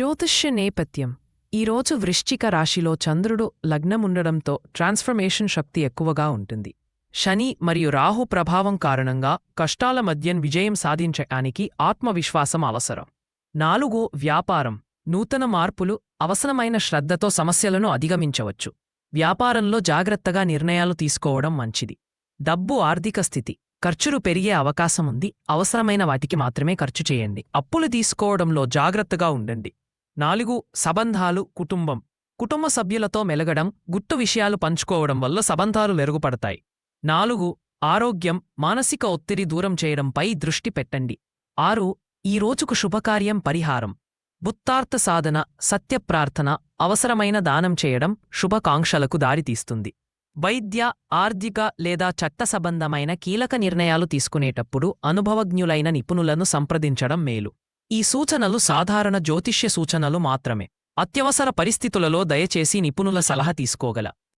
జ్యోతిష్య నేపథ్యం ఈరోజు వృశ్చిక రాశిలో చంద్రుడు లగ్నముండడంతో ట్రాన్స్ఫర్మేషన్ శక్తి ఎక్కువగా ఉంటుంది. శని మరియు రాహు ప్రభావం కారణంగా కష్టాల మధ్య విజయం సాధించడానికి ఆత్మవిశ్వాసం అవసరం. నాలుగు వ్యాపారం. నూతన మార్పులు అవసరమైన శ్రద్ధతో సమస్యలను అధిగమించవచ్చు. వ్యాపారంలో జాగ్రత్తగా నిర్ణయాలు తీసుకోవడం మంచిది. డబ్బు ఆర్థిక స్థితి. ఖర్చులు పెరిగే అవకాశం ఉంది అవసరమైన వాటికి మాత్రమే ఖర్చు చేయండి. అప్పులు తీసుకోవడంలో జాగ్రత్తగా ఉండండి. నాలుగు సంబంధాలు కుటుంబం. కుటుంబ సభ్యులతో మెలగడం గుట్టు విషయాలు పంచుకోవడం వల్ల సంబంధాలు మెరుగుపడతాయి. నాలుగు ఆరోగ్యం మానసిక ఒత్తిడి దూరం చేయడంపై దృష్టి పెట్టండి. ఆరు ఈ రోజుకు శుభకార్యం పరిహారం. బుత్తార్థ సాధన సత్యప్రార్థన అవసరమైన దానం చేయడం శుభకాంక్షలకు దారితీస్తుంది. వైద్య ఆర్థిక లేదా చట్టసంబంధమైన కీలక నిర్ణయాలు తీసుకునేటప్పుడు అనుభవజ్ఞులైన నిపుణులను సంప్రదించడం మేలు. ఈ సూచనలు సాధారణ జ్యోతిష్య సూచనలు మాత్రమే. అత్యవసర పరిస్థితులలో దయచేసి నిపుణుల సలహా తీసుకోగల.